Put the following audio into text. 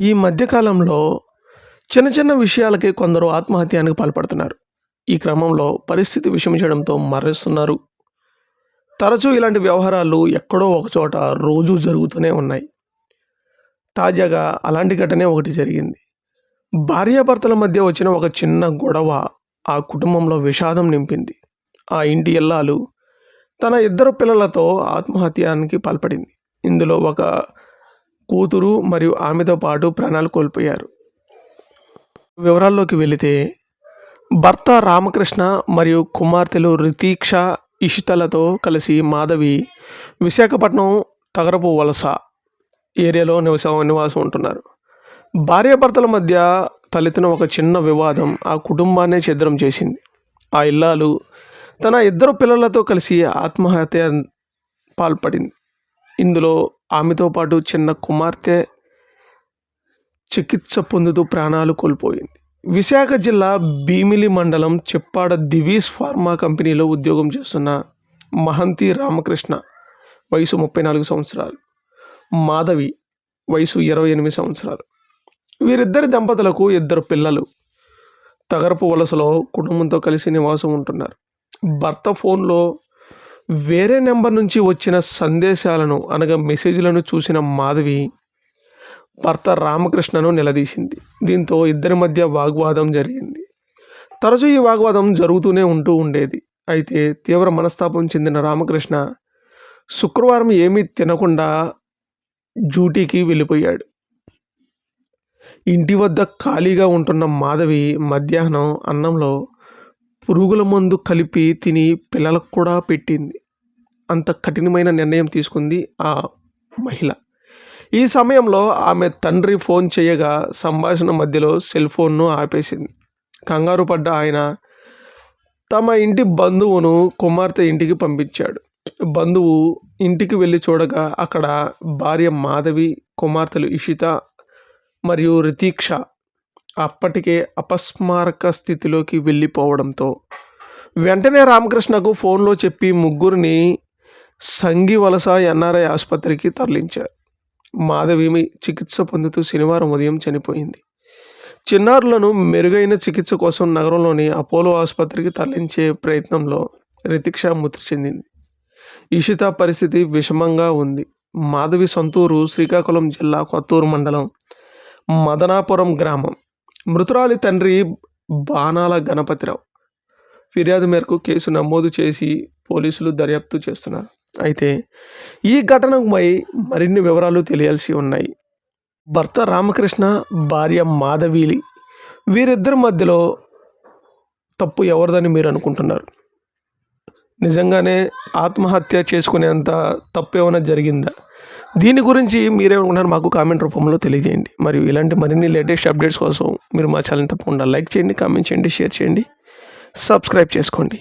ఈ మధ్యకాలంలో చిన్న చిన్న విషయాలకే కొందరు ఆత్మహత్యానికి పాల్పడుతున్నారు. ఈ క్రమంలో పరిస్థితి విషమించడంతో మరణిస్తున్నారు. తరచూ ఇలాంటి వ్యవహారాలు ఎక్కడో ఒకచోట రోజూ జరుగుతూనే ఉన్నాయి. తాజాగా అలాంటి ఘటనే ఒకటి జరిగింది. భార్యాభర్తల మధ్య వచ్చిన ఒక చిన్న గొడవ ఆ కుటుంబంలో విషాదం నింపింది. ఆ ఇంటి ఇల్లాలు తన ఇద్దరు పిల్లలతో ఆత్మహత్యానికి పాల్పడింది. ఇందులో ఒక కూతురు మరియు ఆమెతో పాటు ప్రాణాలు కోల్పోయారు. వివరాల్లోకి వెళితే భర్త రామకృష్ణ మరియు కుమార్తెలు రితీక్ష ఇషితలతో కలిసి మాధవి విశాఖపట్నం తగరపు వలస ఏరియాలో నివస నివాసం ఉంటున్నారు. భార్యాభర్తల మధ్య తలెత్తిన ఒక చిన్న వివాదం ఆ కుటుంబాన్నే ఛిద్రం చేసింది. ఆ ఇల్లాలు తన ఇద్దరు పిల్లలతో కలిసి ఆత్మహత్య పాల్పడింది. ఇందులో ఆమెతో పాటు చిన్న కుమార్తె చికిత్స పొందుతూ ప్రాణాలు కోల్పోయింది. విశాఖ జిల్లా భీమిలి మండలం చెప్పాడ దివీస్ ఫార్మా కంపెనీలో ఉద్యోగం చేస్తున్న మహంతి రామకృష్ణ వయసు ముప్పై నాలుగు సంవత్సరాలు. మాధవి వయసు ఇరవై ఎనిమిది సంవత్సరాలు. వీరిద్దరి దంపతులకు ఇద్దరు పిల్లలు. తగరపు వలసలో కుటుంబంతో కలిసి నివాసం ఉంటున్నారు. భర్త ఫోన్లో వేరే నెంబర్ నుంచి వచ్చిన సందేశాలను అనగా మెసేజ్లను చూసిన మాధవి భర్త రామకృష్ణను నిలదీసింది. దీంతో ఇద్దరి మధ్య వాగ్వాదం జరిగింది. తరచూ ఈ వాగ్వాదం జరుగుతూనే ఉంటూ ఉండేది. అయితే తీవ్ర మనస్తాపం చెందిన రామకృష్ణ శుక్రవారం ఏమీ తినకుండా డ్యూటీకి వెళ్ళిపోయాడు. ఇంటి వద్ద ఖాళీగా ఉంటున్న మాధవి మధ్యాహ్నం అన్నంలో పురుగుల మందు కలిపి తిని పిల్లలకు కూడా పెట్టింది. అంత కఠినమైన నిర్ణయం తీసుకుంది ఆ మహిళ. ఈ సమయంలో ఆమె తండ్రి ఫోన్ చేయగా సంభాషణ మధ్యలో సెల్ ఫోన్ను ఆపేసింది. కంగారు పడ్డ ఆయన తమ ఇంటి బంధువును కుమార్తె ఇంటికి పంపించాడు. బంధువు ఇంటికి వెళ్ళి చూడగా అక్కడ భార్య మాధవి కుమార్తెలు ఇషిత మరియు రితీక్ష అప్పటికే అపస్మారక స్థితిలోకి వెళ్ళిపోవడంతో వెంటనే రామకృష్ణకు ఫోన్లో చెప్పి ముగ్గురిని సంగి వలస ఎన్ఆర్ఐ ఆసుపత్రికి తరలించారు. మాధవి చికిత్స పొందుతూ శనివారం ఉదయం చనిపోయింది. చిన్నారులను మెరుగైన చికిత్స కోసం నగరంలోని అపోలో ఆసుపత్రికి తరలించే ప్రయత్నంలో రితిక్ష మృతి చెందింది. ఇషిత పరిస్థితి విషమంగా ఉంది. మాధవి సొంతూరు శ్రీకాకుళం జిల్లా కొత్తూరు మండలం మదనాపురం గ్రామం. మృతురాలి తండ్రి బాణాల గణపతిరావు ఫిర్యాదు మేరకు కేసు నమోదు చేసి పోలీసులు దర్యాప్తు చేస్తున్నారు. అయితే ఈ ఘటనపై మరిన్ని వివరాలు తెలియాల్సి ఉన్నాయి. భర్త రామకృష్ణ భార్య మాధవీలి వీరిద్దరి మధ్యలో తప్పు ఎవరిదని మీరు అనుకుంటున్నారు? నిజంగానే ఆత్మహత్య చేసుకునేంత తప్పు ఏమైనా జరిగిందా? దీని గురించి మీరేమనుకుంటున్నారు మాకు కామెంట్ రూపంలో తెలియజేయండి. మరియు ఇలాంటి మరిన్ని లేటెస్ట్ అప్డేట్స్ కోసం మీరు మా ఛానల్ తప్పకుండా లైక్ చేయండి కామెంట్ చేయండి షేర్ చేయండి సబ్స్క్రైబ్ చేసుకోండి.